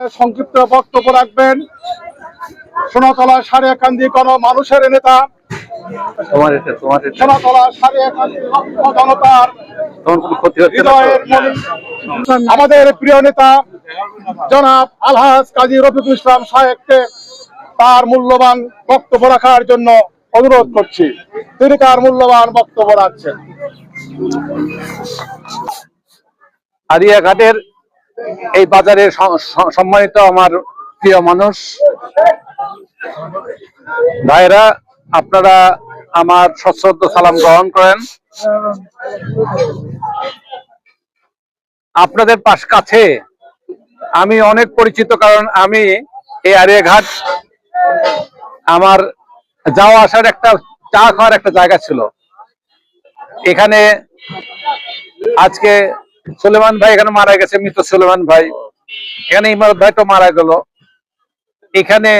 সংক্ষিপ্ত বক্তব্য রাখবেন। সোনাতলা সারিয়া কান্দি কোন মানুষের নেতা সোনাতলা জনতার আমাদের প্রিয় নেতা জনাব আলহাজ কাজী রফিকুল ইসলাম সাহেবকে তার মূল্যবান বক্তব্য রাখার জন্য অনুরোধ করছি। তিনি তার মূল্যবান বক্তব্য রাখছেন। আরিয়াঘাটের এই বাজারে স- স- সম্মানিত আমার প্রিয় মানুষ। ভাইরা আপনারা আমার সশ্রদ্ধ সালাম গ্রহণ করেন। আপনাদের পাশ কাছে আমি অনেক পরিচিত, কারণ আমি এই আরিয়াঘাট আমার যাওয়া আসার একটা, চা খাওয়ার একটা জায়গা ছিল। এখানে আজকে সুলেমান ভাই এখানে মারা গেছে, মৃত সুলেমান ভাই। এখানে ইমারত ভাই তো মারা গেল। এখানে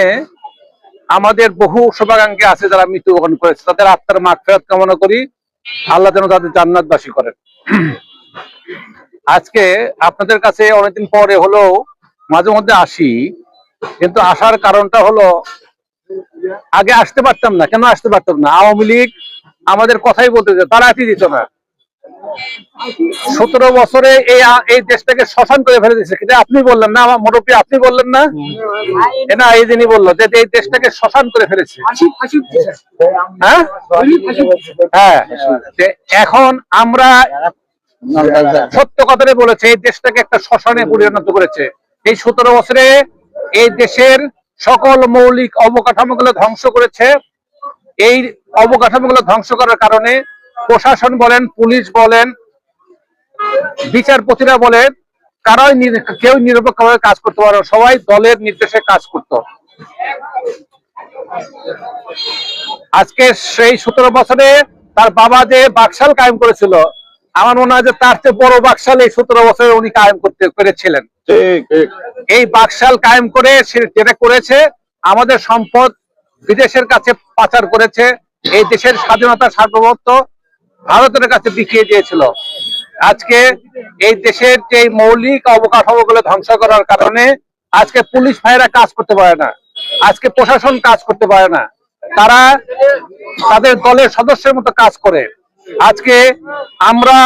আমাদের বহু শুভাকাঙ্ক্ষী আছে যারা মৃত্যুবরণ করেছে। তাদের আত্মার মাগ ফেরত কামনা করি। আল্লাহ যেন তাদের জান্নাতবাসী করেন। আজকে আপনাদের কাছে অনেকদিন পরে হলো মাঝে মধ্যে আসি। কিন্তু আসার কারণটা হলো, আগে আসতে পারতাম না। কেন আসতে পারতাম না? আওয়ামী লীগ আমাদের কথাই বলতে তারা দিত না। সতেরো বছরে এই এই দেশটাকে শ্মশান করে ফেলে দিয়েছে। কিন্তু আপনি বললেন না আমার মুরব্বী আপনি বললেন না? এ না এই দিনই বলল যে এই দেশটাকে শ্মশান করে ফেলেছে। হ্যাঁ? হ্যাঁ। এখন আমরা সত্য কথাটাই বলেছে এই দেশটাকে একটা শ্মশানে পরিণত করেছে। এই সতেরো বছরে এই দেশের সকল মৌলিক অবকাঠামোগুলো ধ্বংস করেছে। এই অবকাঠামোগুলো ধ্বংস করার কারণে প্রশাসন বলেন পুলিশ বলেন বিচারপতিরা বলেন কারোই কেউ নিরপেক্ষভাবে কাজ করতে পারে সবাই দলের নির্দেশে কাজ করত। আজকে সেই সতেরো বছরে তার বাবা যে বাকশাল কায়েম করেছিল আমার মনে হয় যে তার চেয়ে বড় বাকশাল এই সতেরো বছরে উনি কায়েম করতে পেরেছিলেন। এই বাকশাল কায়েম করে সে যেটা করেছে আমাদের সম্পদ বিদেশের কাছে পাচার করেছে এই দেশের স্বাধীনতা সার্বভৌমত্ব ভারতের কাছে বিকিয়ে দিয়েছিল। আজকে এই দেশের যে মৌলিক অবকাঠামো গুলো ধ্বংস করার কারণে আজকে পুলিশ ভাইরা কাজ করতে পারে না। আজকে প্রশাসন কাজ করতে পারে না। তারা তাদের দলের সদস্যের মতো কাজ করে। আজকে আমরা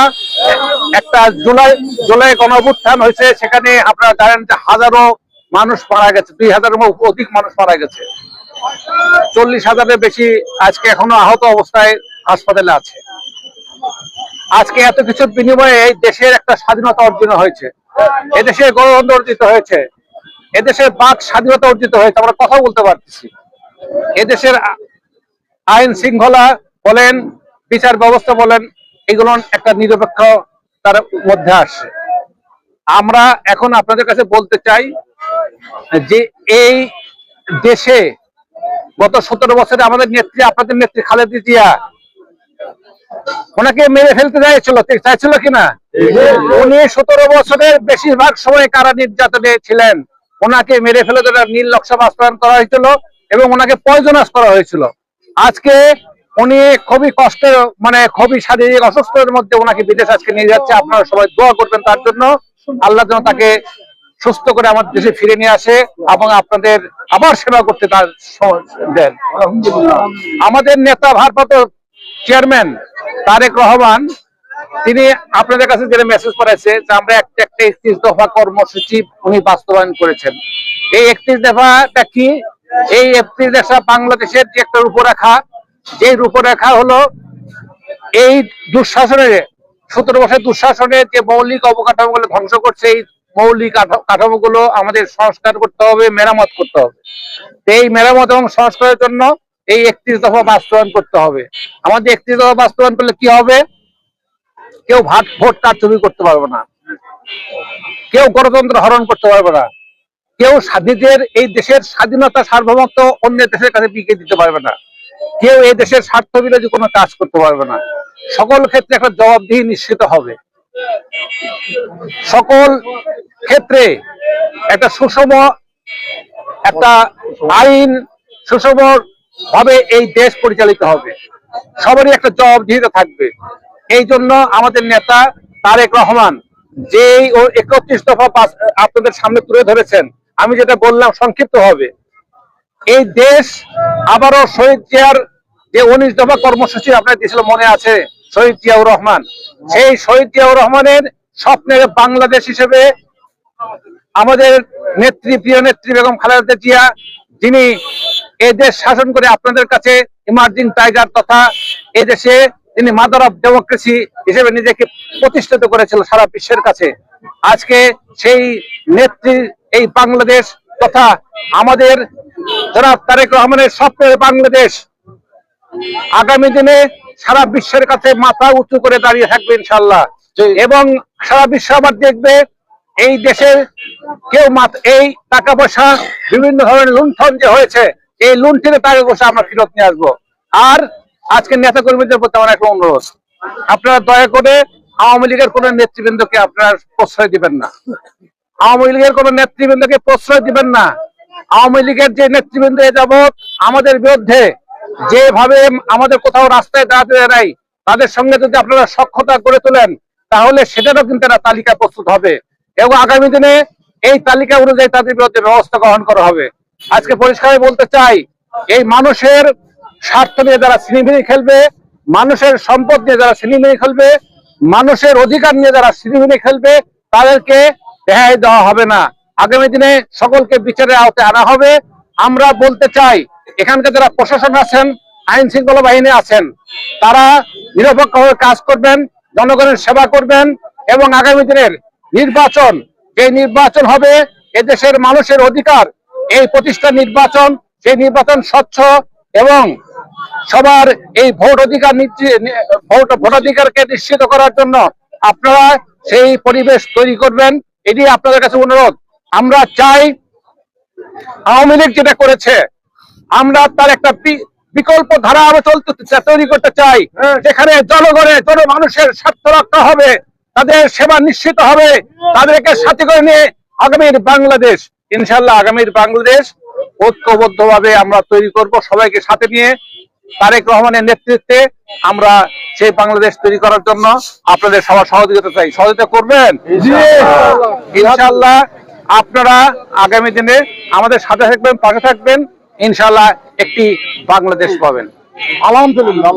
একটা জুলাই জুলাই গণঅভ্যুত্থান হয়েছে, সেখানে আপনারা জানেন যে হাজারো মানুষ মারা গেছে, দুই হাজারের অধিক মানুষ মারা গেছে। চল্লিশ হাজারের বেশি আজকে এখনও আহত অবস্থায় হাসপাতালে আছে। আজকে এত কিছুর বিনিময়ে এই দেশের একটা স্বাধীনতা অর্জন হয়েছে। এদেশের গণতন্ত্র অর্জিত হয়েছে। এদেশের বাক স্বাধীনতা অর্জিত হয়েছে, আমরা কথা বলতে পারতেছি। এদেশের আইন শৃঙ্খলা বলেন, বিচার ব্যবস্থা বলেন, এগুলো একটা নিরপেক্ষ তার মধ্যে আসে আমরা এখন আপনাদের কাছে বলতে চাই যে এই দেশে গত সতেরো বছরে আমাদের নেত্রী, আপনাদের নেত্রী খালেদা জিয়া ওনাকে মেরে ফেলতে চাইছিল চাইছিল কিনা? উনি সতেরো বছরের বেশিরভাগ সময় কারা নির্যাতনে ছিলেন? ওনাকে মেরে ফেলে নকশা বাস্তবায়ন করা হয়েছিল এবং ওনাকে পয়জনাস করা হয়েছিল। আজকে উনি খুবই কষ্টের মানে খুবই শারীরিক অসুস্থের মধ্যে ওনাকে বিদেশ আজকে নিয়ে যাচ্ছে। আপনারা সবাই দোয়া করবেন তার জন্য। আল্লাহ যেন তাকে সুস্থ করে আমার দেশে ফিরে নিয়ে আসে এবং আপনাদের আবার সেবা করতে তার দেন। আমাদের নেতা ভারপ্রাপ্ত চেয়ারম্যান তারেক রহমান, তিনি আপনাদের কাছে যেটা মেসেজ করেছে যে আমরা একটা একটা একত্রিশ দফা কর্মসূচি উনি বাস্তবায়ন করেছেন। এই একত্রিশ দফাটা কি? এই একত্রিশ দফা বাংলাদেশের যে একটা রূপরেখা যে রূপরেখা হলো এই দুঃশাসনের, সতেরো বছর দুঃশাসনের যে মৌলিক অবকাঠামোগুলো ধ্বংস করছে, এই মৌলিক কাঠা- কাঠামোগুলো আমাদের সংস্কার করতে হবে, মেরামত করতে হবে। এই মেরামত এবং সংস্কারের জন্য এই একত্রিশ দফা বাস্তবায়ন করতে হবে। আমাদের একত্রিশ দফা বাস্তবায়ন করলে কি হবে? কেউ ভাট, ভোট কারচুপি করতে পারবে না। কেউ গণতন্ত্র হরণ করতে পারবে না। কেউ স্বাধীনের এই দেশের স্বাধীনতা সার্বভৌমত্ব অন্য দেশের কাছে বিকে দিতে পারবে না। কেউ এই দেশের স্বার্থ বিরোধী কোনো কাজ করতে পারবে না। সকল ক্ষেত্রে একটা জবাবদিহি নিশ্চিত হবে। সকল ক্ষেত্রে একটা সুষম, একটা আইন, সুষম ভাবে এই দেশ পরিচালিত হবে। সবারই একটা জবাবদিহিতা থাকবে। এই জন্য আমাদের নেতা তারেক রহমান ও একত্রিশ দফা আপনাদের সামনে তুলে ধরেছেন, আমি যেটা বললাম সংক্ষিপ্ত হবে এই দেশ আবারও শহীদ জিয়ার যে উনিশ দফা কর্মসূচি আপনার দিয়েছিল মনে আছে, শহীদ জিয়াউর রহমান। সেই শহীদ জিয়াউর রহমানের স্বপ্নের বাংলাদেশ হিসেবে আমাদের নেত্রী, প্রিয় নেত্রী বেগম খালেদা জিয়া, যিনি এই দেশ শাসন করে আপনাদের কাছে ইমার্জিং টাইগার তথা এই দেশে তিনি মাদার অফ ডেমোক্রেসি হিসেবে নিজেকে প্রতিষ্ঠিত করেছিল সারা বিশ্বের কাছে। আজকে সেই নেত্রী এই বাংলাদেশ তথা আমাদের জনাব তারেক রহমানের স্বপ্নের বাংলাদেশ আগামী দিনে সারা বিশ্বের কাছে মাথা উঁচু করে দাঁড়িয়ে থাকবে ইনশাল্লাহ এবং সারা বিশ্ব আবার দেখবে এই দেশের কেউ এই টাকা পয়সা বিভিন্ন ধরনের লুণ্ঠন যে হয়েছে এই লুণ্ঠনের টাকা পয়সা আমরা ফেরত নিয়ে আসব। আর আজকে নেতা কর্মীদের প্রতি আমার একটা অনুরোধ। আপনারা দয়া করে আওয়ামী লীগের কোন নেতৃবৃন্দকে আপনারা প্রশ্রয় দিবেন না। আওয়ামী লীগের কোন নেতৃবৃন্দকে প্রশ্রয় দিবেন না। আওয়ামী লীগের যে নেতৃবৃন্দ যাবৎ আমাদের বিরুদ্ধে যেভাবে আমাদের কোথাও রাস্তায় দাঁড়াতে দেয় তাদের সঙ্গে যদি আপনারা সক্ষতা করে তোলেন, তাহলে সেটারও কিন্তু একটা তালিকা প্রস্তুত হবে। এবং আগামী দিনে এই তালিকা অনুযায়ী তাদের বিরুদ্ধে ব্যবস্থা গ্রহণ করা হবে। আজকে পরিষ্কার বলতে চাই, এই মানুষের স্বার্থ নিয়ে যারা সিনেমিনি খেলবে, মানুষের সম্পদ নিয়ে যারা সিনেমিনি খেলবে, মানুষের অধিকার নিয়ে যারা সিনেমিনি খেলবে, তাদেরকে রেহাই দেওয়া হবে না। আগামী দিনে সকলকে বিচারের আওতায় আনা হবে। আমরা বলতে চাই, এখানকার যারা প্রশাসন আছেন, আইন শৃঙ্খলা বাহিনী আছেন, তারা নিরপেক্ষভাবে কাজ করবেন, জনগণের সেবা করবেন এবং আগামী দিনের নির্বাচন, যে নির্বাচন হবে, এদেশের মানুষের অধিকার এই প্রতিষ্ঠা নির্বাচন সেই নির্বাচন স্বচ্ছ এবং সবার এই ভোট অধিকার ভোট ভোটাধিকারকে নিশ্চিত করার জন্য আপনারা সেই পরিবেশ তৈরি করবেন এটি আপনাদের কাছে অনুরোধ। আমরা চাই আওয়ামী লীগ যেটা করেছে আমরা তার একটা বিকল্প ধারা আরও চলতে তৈরি করতে চাই যেখানে জনগণের জনমানুষের স্বার্থ রক্ষা হবে তাদের সেবা নিশ্চিত হবে তাদেরকে সাথে করে নিয়ে আগামীর বাংলাদেশ ইনশাল্লাহ আগামীর বাংলাদেশ ঐক্যবদ্ধ ভাবে আমরা তৈরি করব সবাইকে সাথে নিয়ে। তারেক রহমানের নেতৃত্বে আমরা সেই বাংলাদেশ তৈরি করার জন্য আপনাদের সবার সহযোগিতা চাই। সহযোগিতা করবেন? ইনশাল্লাহ আপনারা আগামী দিনে আমাদের সাথে থাকবেন পাশে থাকবেন। ইনশাল্লাহ একটি বাংলাদেশ পাবেন। আলহামদুলিল্লাহ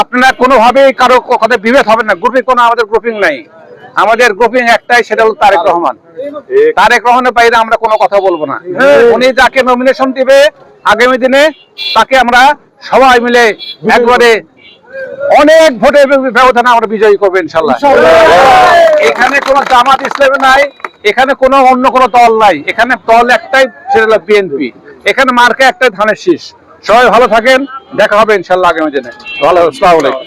আপনারা কোনোভাবেই কারও কথা বিভেদ হবে না। গ্রুপে কোনো আমাদের গ্রুপিং নাই। আমাদের গ্রুপিং একটাই সেটা হলো তারেক রহমান। তারেক রহমানের বাইরে আমরা কোনো কথা বলব না। উনি যাকে নমিনেশন দিবে আগামী দিনে তাকে আমরা সবাই মিলে একবারে অনেক ভোটের ব্যবধানে আমরা বিজয়ী করব ইনশাল্লাহ। এখানে কোনো জামাত ইসলামী নাই এখানে কোনো অন্য কোনো দল নাই। এখানে দল একটাই সেটা হলো বিএনপি এখানে মার্কে একটাই ধানের শীষ। সবাই ভালো থাকেন দেখা হবে ইনশাল্লাহ আগামী দিনে। ভালো আসসালামু আলাইকুম।